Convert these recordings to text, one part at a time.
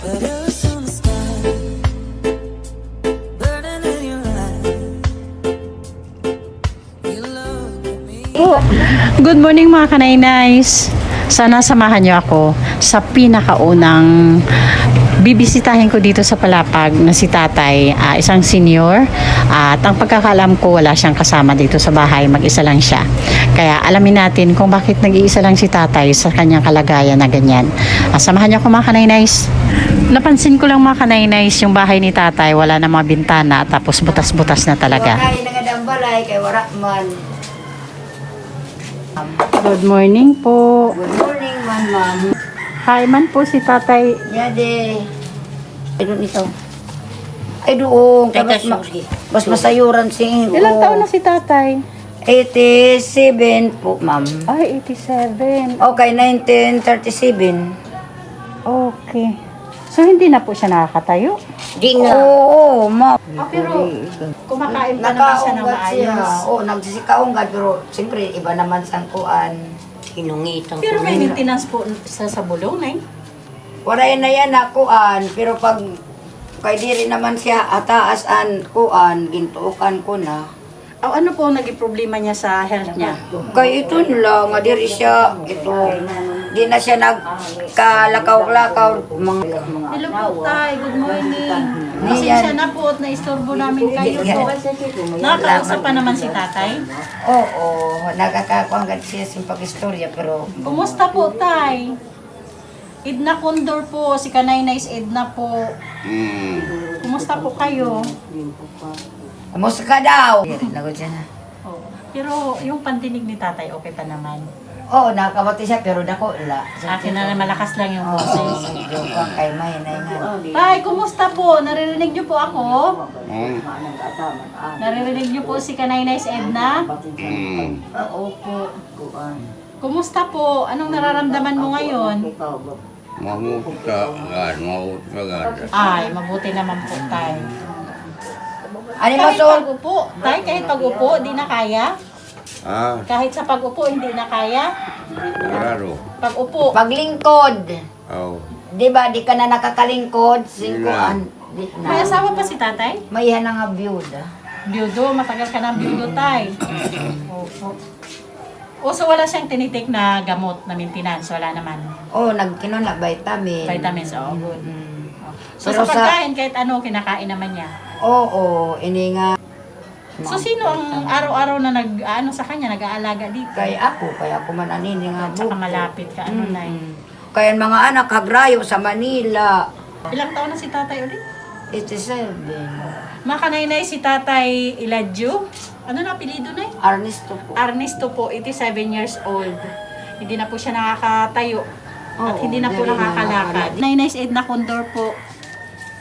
Good morning mga kanay-nice. Sana samahan niyo ako sa pinakaunang bibisitahin ko dito sa Palapag na si tatay, uh, isang senior. Uh, at ang pagkakalam ko, wala siyang kasama dito sa bahay, mag-isa lang siya. Kaya alamin natin kung bakit nag-iisa lang si tatay sa kanyang kalagayan na ganyan. Ah, samahan niyo ako mga kanainays. Napansin ko lang mga kanainays yung bahay ni tatay, wala na mga bintana tapos butas-butas na talaga. Kay. Good morning po. Good morning man ma'am. Hi man po si tatay Yade. Ay doon ito. Ay doon. Mas masayuran si Ilang taon na si tatay? 87 po ma'am. Ay, 87. Okay, 1937. Okay. So, hindi na po siya nakakatayo? Di na. Oo, ma'am. Ah, pero kumakain pa naman siya ng Nakaunggat siya. maayos. Oo, nagsisikaunggat. Pero siyempre, iba naman sang kuan. Hinungitang Pero may maintenance po sa sa bulong, eh. Waray na yan na kuan. Pero pag kay diri naman siya ataas an kuan, gintuukan ko na. O, ano po naging problema niya sa health niya? Kay ito lang, nga diri siya, ito, di na siya nagkalakaw-lakaw. Mga, Hello po, tay. Good morning. Pasensya na po at naistorbo namin kayo po. Nakakausap pa naman si tatay. Oo, nagkakakuanggat siya sa pag-istorya, pero Kumusta po, tay? Edna Condor po, si Kanaynay's Edna po. Kumusta po kayo? Kumusta ka daw? Nagod siya na. Oh. Pero yung pandinig ni tatay, okay pa naman. Oo, nakakabati siya, pero dako la. Sa akin na malakas lang yung Oo, boses. joke ang kay May na. Tay, kumusta po? Naririnig niyo po ako? Naririnig niyo po si Kanaynay's Edna? Oo po. Kumusta po? Anong nararamdaman mo ngayon? Mamuta gan, mamuta gan. Ay, mabuti naman po, tay. Ano mo, Kahit Sol? pag-upo, tay, kahit pag-upo, di na kaya? Ah, Kahit sa pag-upo, hindi na kaya? klaro. Pag-upo, Paglingkod. Oh, Di ba, di ka na nakakalingkod? Singkuan. Di may na. asawa pa si tatay? May yan na nga byuda. Byudo, matagal ka na byudo, tay. Opo. O, so wala siyang tinitik na gamot na maintenance, wala naman. Oo, oh, nagkinon na vitamin. Vitamins, oo, good. Mm. So Pero sa sa- pagkain, kahit ano, kinakain naman niya. Oo, ini nga. So sino ang araw-araw na nag, ano sa kanya, nag-aalaga dito? Kay ako, kaya ako man anini nga At saka buko. malapit ka, ano na Mm. Kaya ang mga anak, kagrayo sa Manila. Ilang taon na si tatay ulit? 87. Mga kanaynay, si tatay Iladjo. Ano na apelido na? Ernesto po. Ernesto po, 87 years old. Hindi na po siya nakakatayo. at Oo, hindi na po very nakakalakad. Nainay's Edna Condor po.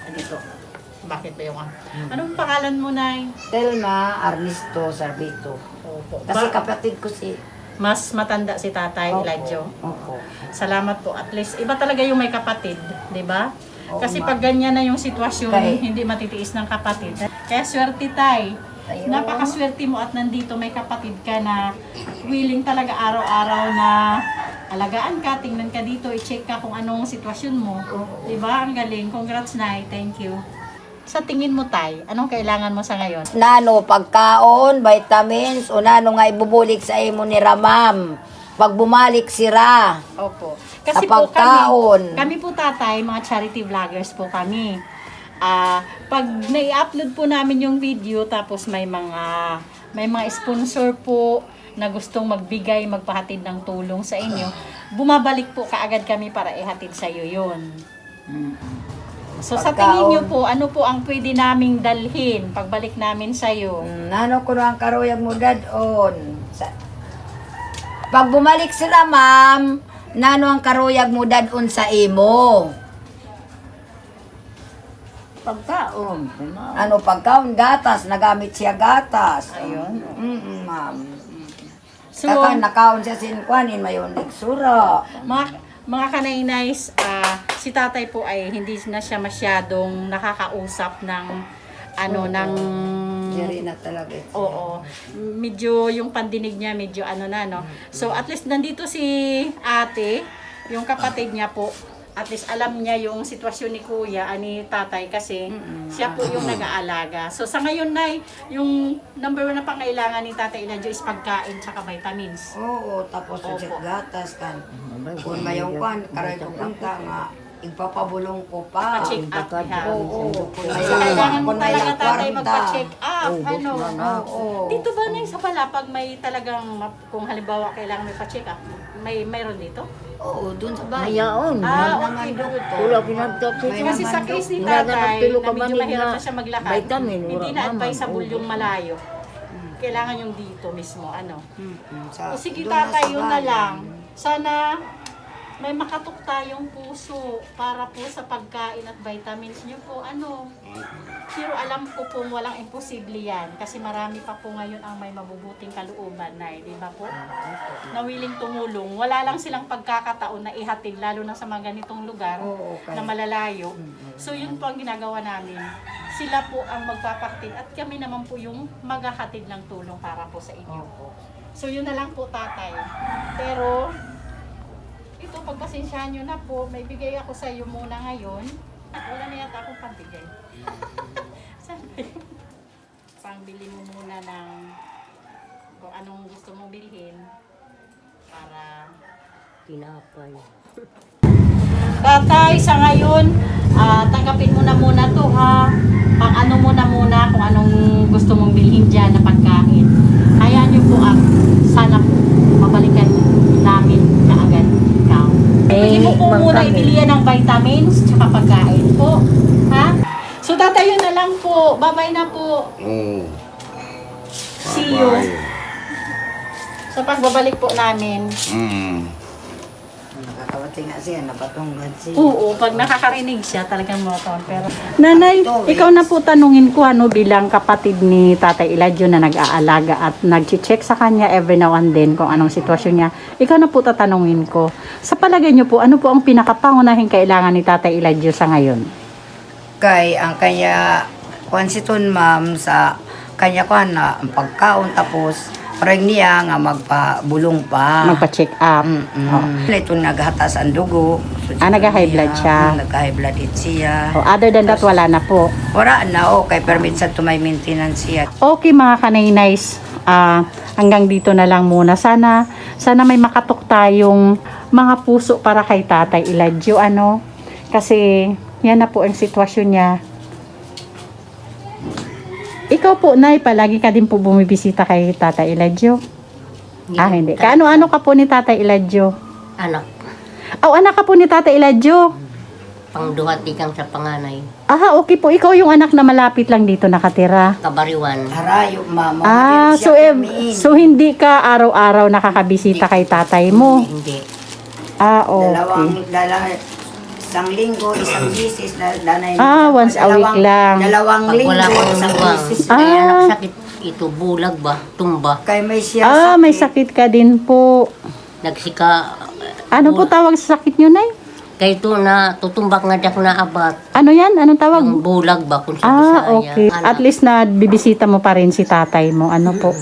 Dito. Bakit ba yung Anong pangalan mo, Nay? Telma Ernesto Sarbito. Opo. Kasi Ba- kapatid ko si... mas matanda si tatay Opo. Iladjo. Opo. Salamat po. At least, iba talaga yung may kapatid. di ba? Oo, Kasi pag ganyan na yung sitwasyon, Kay- hindi matitiis ng kapatid. Kaya swerte tay. Ayun. Napakaswerte mo at nandito may kapatid ka na willing talaga araw-araw na alagaan ka, tingnan ka dito, i-check ka kung anong sitwasyon mo. Di ba? Ang galing. Congrats, Nay. Thank you. Sa tingin mo, Tay, anong kailangan mo sa ngayon? Nano, pagkaon, vitamins, o nano nga ibubulik sa imo ni Ramam. Pag bumalik sira. Opo. Sa Kasi po pagkaon. kami, kami po tatay, mga charity vloggers po kami. Ah, pag nai-upload po namin yung video tapos may mga may mga sponsor po na gustong magbigay, magpahatid ng tulong sa inyo, bumabalik po kaagad kami para ihatid sa iyo 'yon. So sa tingin niyo po, ano po ang pwede naming dalhin pagbalik namin sa iyo? Mm, Nano ko ang karuyag mo dadon. Sa, pag bumalik sila, ma'am, nano ang karuyag mo dadon sa imo. Pagkaon. Ano pagkaon gatas, nagamit siya gatas. Ayun. Mm, ma'am. So, Kaka nakaon siya sinkwanin mayon sura. Mga, mga kanainays, ah, si tatay po ay hindi na siya masyadong nakakausap ng ano ng Diri na talaga. Oo. Medyo yung pandinig niya medyo ano na no. So at least nandito si ate, yung kapatid niya po at least alam niya yung sitwasyon ni kuya, ani tatay kasi siya po yung nag-aalaga. So sa ngayon na yung number one na pangailangan ni tatay Eladio is pagkain tsaka vitamins. Oo, tapos Opo. sa gatas kan. Kung mayong kwan, karay ko punta nga, ipapabulong ko pa. Pa-check up ha. Oo, kung So, may kailangan mo kung may talaga tatay magpa-check up. Ano? Oo. Dito ba na sa palapag may talagang, map- kung halimbawa kailangan may pa-check up, may mayroon dito? Oo, dun sa bahay. Hayaon. Ah, naman okay, good. Wala pinagtapos. May Kasi sa naman case ni ka tatay, ng pilo na ka medyo manig mahirap na na siya maglakad, vitamin, wala hindi na naman. advisable Oo. yung malayo. Kailangan yung dito mismo, ano. Mm, sa- O sige dun na tatay, sa yun na bahay. lang. Sana may makatok tayong puso para po sa pagkain at vitamins niyo po, ano. Pero alam ko pong walang imposible yan kasi marami pa po ngayon ang may mabubuting kalooban na, di ba po? Na willing tumulong. Wala lang silang pagkakataon na ihatid, lalo na sa mga ganitong lugar Oo, okay. na malalayo. So yun po ang ginagawa namin. Sila po ang magpapaktin at kami naman po yung maghahatid ng tulong para po sa inyo. So yun na lang po tatay. Pero ito pagpasensyahan nyo na po, may bigay ako sa iyo muna ngayon. Wala na yata akong pambigay. Sabi, pangbili mo muna ng kung anong gusto mong bilhin para Tinapay. Tatay, sa ngayon, ah, tanggapin mo na muna to ha. Pang ano mo na muna kung anong gusto mong bilhin dyan na pagkain. Hayaan niyo po ang sana po mabalikan namin kaagad ikaw. Pwede mo po ma'am muna kami. ibili yan ng vitamins tsaka pagkain po. Ha? So tatay, yun na lang po. Bye-bye na po. Oo. See you. Bye. Sa pagbabalik po namin. Mm. Nakakawati nga siya, napatunggan siya. Oo, pag nakakarinig siya, talagang moton. Pero, Nanay, ikaw na po tanungin ko ano bilang kapatid ni Tatay Eladio na nag-aalaga at nag-check sa kanya every now and then kung anong sitwasyon niya. Ikaw na po tatanungin ko. Sa palagay niyo po, ano po ang pinakapangunahing kailangan ni Tatay Eladio sa ngayon? Kay ang kanya kwansiton ma'am sa kanya kwan na ang pagkaon tapos parang niya nga magpabulong pa. Magpa-check up. Mm-mm. Oh. Ito naghatas ang dugo. Ah, nagka-high blood siya. Mm, Nagka-high blood it siya. O, other than that, wala na po. Wala na o kay permit sa tumay maintenance siya. Okay mga kanay-nice, ah, hanggang dito na lang muna. Sana, sana may makatok tayong mga puso para kay Tatay Eladio, ano? Kasi, yan na po ang sitwasyon niya. Ikaw po, Nay, palagi ka din po bumibisita kay Tatay Eladio. Ah, hindi. Kaano-ano ka po ni Tatay Eladio? Anak. Oh, anak ka po ni Tatay Eladio. Pangduhat ikang sa panganay. Ah, okay po. Ikaw yung anak na malapit lang dito nakatira. Kabariwan. Harayo mama. Ah, so, eh, so hindi ka araw-araw nakakabisita kay tatay mo? Hindi. Ah, Dalawang, okay. Isang linggo, isang bisis, na, danay, Ah, once a week lang. Dalawang Pag linggo, wala akong isang luwang, bisis. Ah. kaya nagsakit ito, bulag ba, tumba. Kay may siya Ah, may sakit ka din po. Nagsika, Ano po tawag sa sakit nyo, Nay? Kay ito na tutumbak nga dak na abat. Ano yan? Anong tawag? Yung bulag ba kung sa Ah, Bisaya. okay. Anak. At least na bibisita mo pa rin si tatay mo. Ano po?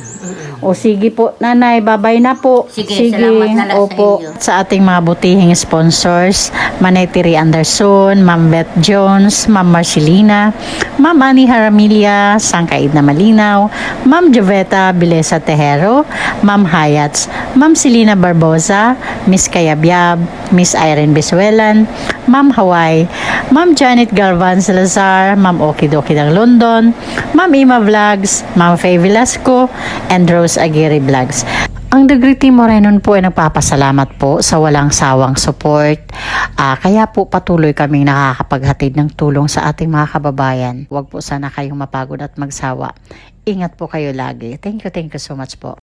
O sige po, nanay, babay na po. Sige, salamat na lang sa Opo. inyo. Sa ating mga butihing sponsors, Manetiri Anderson, Ma'am Beth Jones, Ma'am Marcelina, Ma'am Annie Haramilia, Sangkaid na Malinaw, Ma'am Joveta Bilesa Tejero, Ma'am Hayats, Ma'am Selina Barbosa, Miss Kayabyab, Miss Irene Bisuelan, Ma'am Hawaii, Ma'am Janet Galvan Salazar, Ma'am Okidoki ng London, Ma'am Ima Vlogs, Ma'am Faye Velasco, and Rose Aguirre Vlogs. Ang Degree Morenon po ay nagpapasalamat po sa walang sawang support. Ah, kaya po patuloy kaming nakakapaghatid ng tulong sa ating mga kababayan. Huwag po sana kayong mapagod at magsawa. Ingat po kayo lagi. Thank you, thank you so much po.